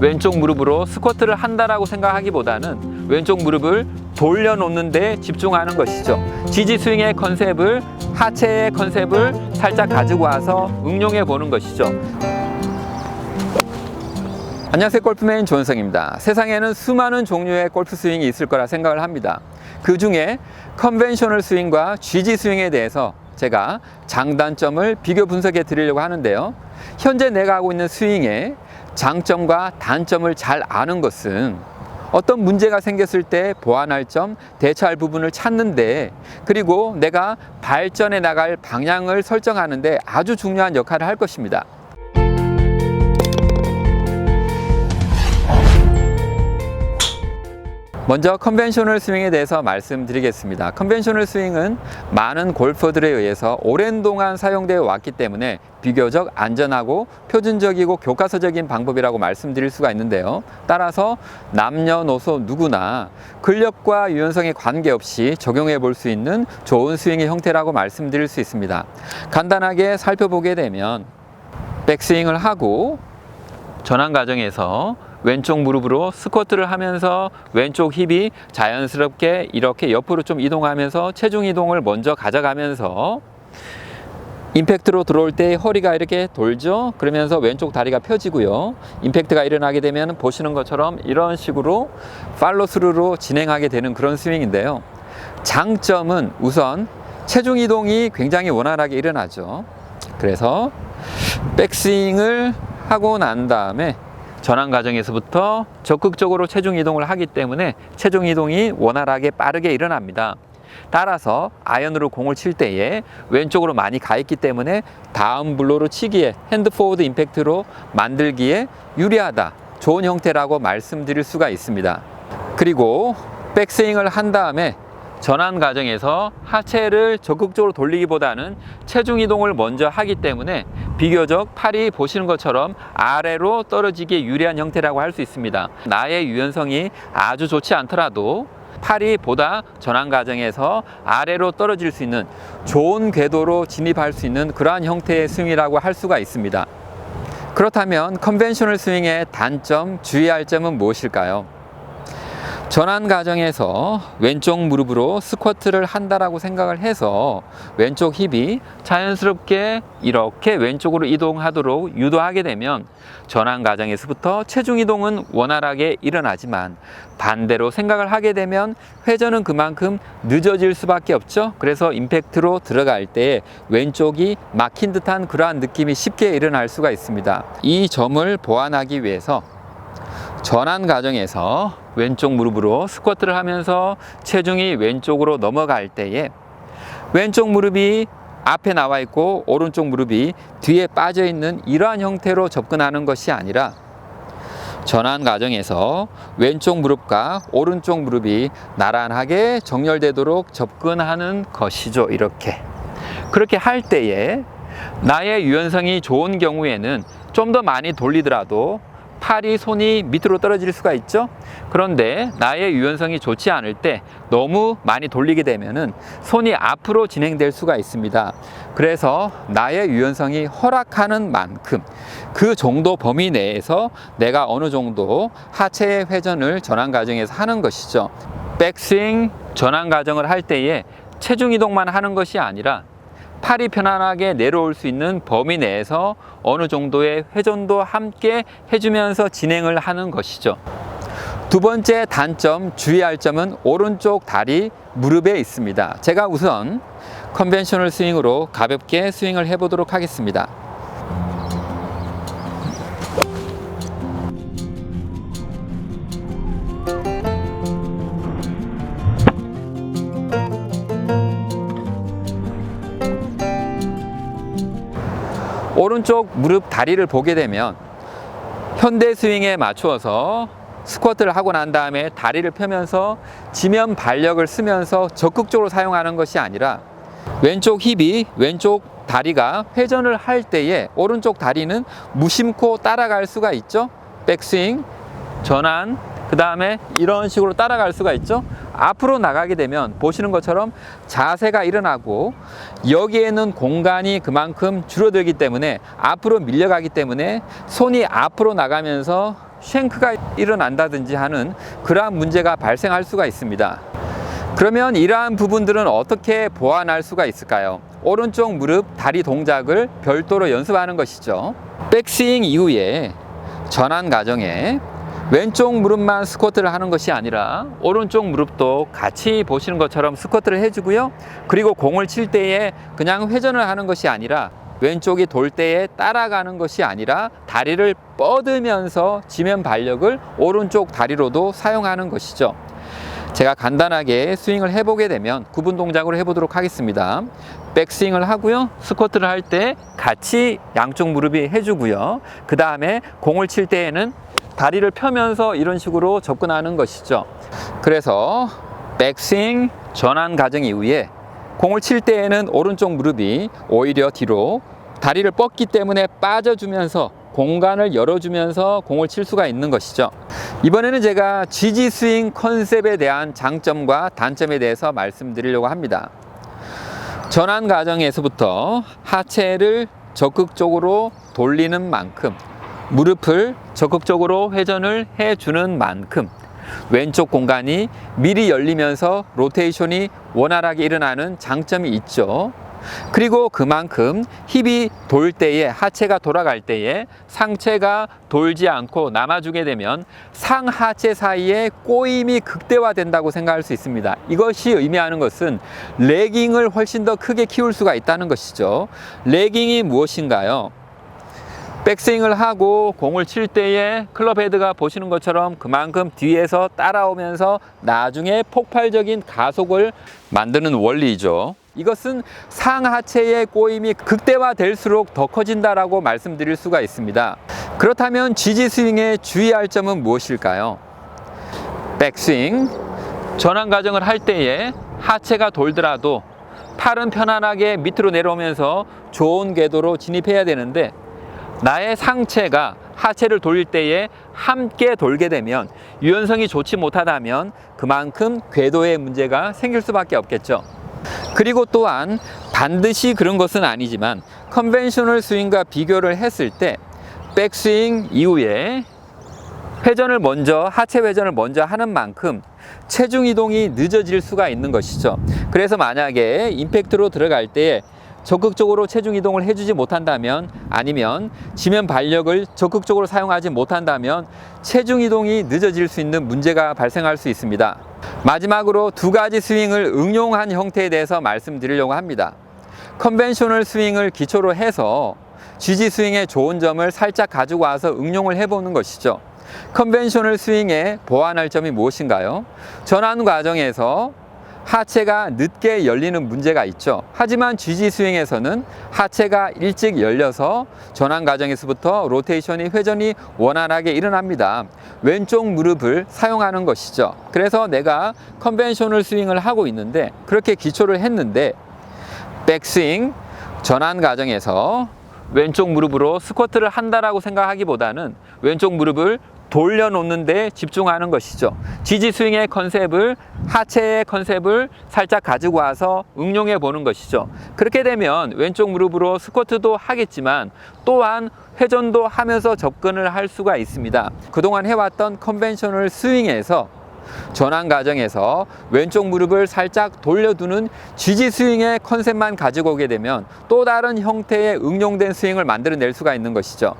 왼쪽 무릎으로 스쿼트를 한다라고 생각하기보다는 왼쪽 무릎을 돌려놓는 데 집중하는 것이죠. 지지 스윙의 컨셉을 하체의 컨셉을 살짝 가지고 와서 응용해 보는 것이죠. 안녕하세요 골프맨 조은성입니다 세상에는 수많은 종류의 골프 스윙이 있을 거라 생각을 합니다 그 중에 컨벤셔널 스윙과 GG 스윙에 대해서 제가 장단점을 비교 분석해 드리려고 하는데요 현재 내가 하고 있는 스윙의 장점과 단점을 잘 아는 것은 어떤 문제가 생겼을 때 보완할 점, 대처할 부분을 찾는데 그리고 내가 발전해 나갈 방향을 설정하는데 아주 중요한 역할을 할 것입니다. 먼저 컨벤셔널 스윙에 대해서 말씀드리겠습니다. 컨벤셔널 스윙은 많은 골퍼들에 의해서 오랜 동안 사용되어 왔기 때문에 비교적 안전하고 표준적이고 교과서적인 방법이라고 말씀드릴 수가 있는데요. 따라서 남녀노소 누구나 근력과 유연성에 관계없이 적용해 볼 수 있는 좋은 스윙의 형태라고 말씀드릴 수 있습니다. 간단하게 살펴보게 되면 백스윙을 하고 전환 과정에서 왼쪽 무릎으로 스쿼트를 하면서 왼쪽 힙이 자연스럽게 이렇게 옆으로 좀 이동하면서 체중 이동을 먼저 가져가면서 임팩트로 들어올 때 허리가 이렇게 돌죠. 그러면서 왼쪽 다리가 펴지고요. 임팩트가 일어나게 되면 보시는 것처럼 이런 식으로 팔로스루로 진행하게 되는 그런 스윙인데요. 장점은 우선 체중 이동이 굉장히 원활하게 일어나죠. 그래서 백스윙을 하고 난 다음에 전환 과정에서부터 적극적으로 체중 이동을 하기 때문에 체중 이동이 원활하게 빠르게 일어납니다. 따라서 아이언으로 공을 칠 때에 왼쪽으로 많이 가 있기 때문에 다음 블로로 치기에 핸드 포워드 임팩트로 만들기에 유리하다. 좋은 형태라고 말씀드릴 수가 있습니다. 그리고 백스윙을 한 다음에 전환 과정에서 하체를 적극적으로 돌리기보다는 체중 이동을 먼저 하기 때문에 비교적 팔이 보시는 것처럼 아래로 떨어지기에 유리한 형태라고 할 수 있습니다. 나의 유연성이 아주 좋지 않더라도 팔이 보다 전환 과정에서 아래로 떨어질 수 있는 좋은 궤도로 진입할 수 있는 그러한 형태의 스윙이라고 할 수가 있습니다. 그렇다면 컨벤셔널 스윙의 단점, 주의할 점은 무엇일까요? 전환 과정에서 왼쪽 무릎으로 스쿼트를 한다라고 생각을 해서 왼쪽 힙이 자연스럽게 이렇게 왼쪽으로 이동하도록 유도하게 되면 전환 과정에서부터 체중 이동은 원활하게 일어나지만 반대로 생각을 하게 되면 회전은 그만큼 늦어질 수밖에 없죠. 그래서 임팩트로 들어갈 때 왼쪽이 막힌 듯한 그러한 느낌이 쉽게 일어날 수가 있습니다. 이 점을 보완하기 위해서 전환 과정에서 왼쪽 무릎으로 스쿼트를 하면서 체중이 왼쪽으로 넘어갈 때에 왼쪽 무릎이 앞에 나와 있고 오른쪽 무릎이 뒤에 빠져 있는 이러한 형태로 접근하는 것이 아니라 전환 과정에서 왼쪽 무릎과 오른쪽 무릎이 나란하게 정렬되도록 접근하는 것이죠. 이렇게. 그렇게 할 때에 나의 유연성이 좋은 경우에는 좀 더 많이 돌리더라도 팔이 손이 밑으로 떨어질 수가 있죠. 그런데 나의 유연성이 좋지 않을 때 너무 많이 돌리게 되면은 손이 앞으로 진행될 수가 있습니다. 그래서 나의 유연성이 허락하는 만큼 그 정도 범위 내에서 내가 어느 정도 하체의 회전을 전환 과정에서 하는 것이죠. 백스윙 전환 과정을 할 때에 체중 이동만 하는 것이 아니라 팔이 편안하게 내려올 수 있는 범위 내에서 어느 정도의 회전도 함께 해주면서 진행을 하는 것이죠. 두 번째 단점, 주의할 점은 오른쪽 다리 무릎에 있습니다. 제가 우선 컨벤셔널 스윙으로 가볍게 스윙을 해보도록 하겠습니다. 오른쪽 무릎 다리를 보게 되면 현대 스윙에 맞추어서 스쿼트를 하고 난 다음에 다리를 펴면서 지면 발력을 쓰면서 적극적으로 사용하는 것이 아니라 왼쪽 힙이 왼쪽 다리가 회전을 할 때에 오른쪽 다리는 무심코 따라갈 수가 있죠. 백스윙, 전환, 그 다음에 이런 식으로 따라갈 수가 있죠. 앞으로 나가게 되면 보시는 것처럼 자세가 일어나고 여기에는 공간이 그만큼 줄어들기 때문에 앞으로 밀려가기 때문에 손이 앞으로 나가면서 쉔크가 일어난다든지 하는 그러한 문제가 발생할 수가 있습니다. 그러면 이러한 부분들은 어떻게 보완할 수가 있을까요? 오른쪽 무릎, 다리 동작을 별도로 연습하는 것이죠. 백스윙 이후에 전환 과정에 왼쪽 무릎만 스쿼트를 하는 것이 아니라 오른쪽 무릎도 같이 보시는 것처럼 스쿼트를 해주고요. 그리고 공을 칠 때에 그냥 회전을 하는 것이 아니라 왼쪽이 돌 때에 따라가는 것이 아니라 다리를 뻗으면서 지면 발력을 오른쪽 다리로도 사용하는 것이죠. 제가 간단하게 스윙을 해보게 되면 구분 동작으로 해보도록 하겠습니다. 백스윙을 하고요. 스쿼트를 할 때 같이 양쪽 무릎이 해주고요. 그 다음에 공을 칠 때에는 다리를 펴면서 이런 식으로 접근하는 것이죠. 그래서 백스윙 전환 과정 이후에 공을 칠 때에는 오른쪽 무릎이 오히려 뒤로 다리를 뻗기 때문에 빠져주면서 공간을 열어주면서 공을 칠 수가 있는 것이죠. 이번에는 제가 지지 스윙 컨셉에 대한 장점과 단점에 대해서 말씀드리려고 합니다. 전환 과정에서부터 하체를 적극적으로 돌리는 만큼 무릎을 적극적으로 회전을 해주는 만큼 왼쪽 공간이 미리 열리면서 로테이션이 원활하게 일어나는 장점이 있죠. 그리고 그만큼 힙이 돌 때에 하체가 돌아갈 때에 상체가 돌지 않고 남아주게 되면 상하체 사이에 꼬임이 극대화된다고 생각할 수 있습니다. 이것이 의미하는 것은 레깅을 훨씬 더 크게 키울 수가 있다는 것이죠. 레깅이 무엇인가요? 백스윙을 하고 공을 칠 때에 클럽 헤드가 보시는 것처럼 그만큼 뒤에서 따라오면서 나중에 폭발적인 가속을 만드는 원리이죠. 이것은 상하체의 꼬임이 극대화될수록 더 커진다라고 말씀드릴 수가 있습니다. 그렇다면 지지 스윙에 주의할 점은 무엇일까요? 백스윙 전환 과정을 할 때에 하체가 돌더라도 팔은 편안하게 밑으로 내려오면서 좋은 궤도로 진입해야 되는데 나의 상체가 하체를 돌릴 때에 함께 돌게 되면 유연성이 좋지 못하다면 그만큼 궤도에 문제가 생길 수밖에 없겠죠. 그리고 또한 반드시 그런 것은 아니지만 컨벤셔널 스윙과 비교를 했을 때 백스윙 이후에 회전을 먼저 하체 회전을 먼저 하는 만큼 체중 이동이 늦어질 수가 있는 것이죠. 그래서 만약에 임팩트로 들어갈 때 적극적으로 체중 이동을 해주지 못한다면 아니면 지면 발력을 적극적으로 사용하지 못한다면 체중 이동이 늦어질 수 있는 문제가 발생할 수 있습니다. 마지막으로 두 가지 스윙을 응용한 형태에 대해서 말씀드리려고 합니다. 컨벤셔널 스윙을 기초로 해서 지지 스윙의 좋은 점을 살짝 가지고 와서 응용을 해보는 것이죠. 컨벤셔널 스윙의 보완할 점이 무엇인가요? 전환 과정에서 하체가 늦게 열리는 문제가 있죠. 하지만 GG 스윙에서는 하체가 일찍 열려서 전환 과정에서부터 로테이션이 회전이 원활하게 일어납니다. 왼쪽 무릎을 사용하는 것이죠. 그래서 내가 컨벤셔널 스윙을 하고 있는데 그렇게 기초를 했는데 백스윙 전환 과정에서 왼쪽 무릎으로 스쿼트를 한다라고 생각하기보다는 왼쪽 무릎을 돌려놓는 데 집중하는 것이죠. 지지 스윙의 컨셉을 하체의 컨셉을 살짝 가지고 와서 응용해 보는 것이죠. 그렇게 되면 왼쪽 무릎으로 스쿼트도 하겠지만 또한 회전도 하면서 접근을 할 수가 있습니다. 그동안 해왔던 컨벤셔널 스윙에서 전환 과정에서 왼쪽 무릎을 살짝 돌려두는 지지 스윙의 컨셉만 가지고 오게 되면 또 다른 형태의 응용된 스윙을 만들어낼 수가 있는 것이죠.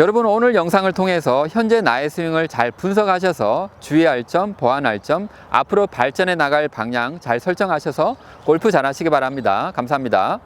여러분 오늘 영상을 통해서 현재 나의 스윙을 잘 분석하셔서 주의할 점, 보완할 점, 앞으로 발전해 나갈 방향 잘 설정하셔서 골프 잘하시기 바랍니다. 감사합니다.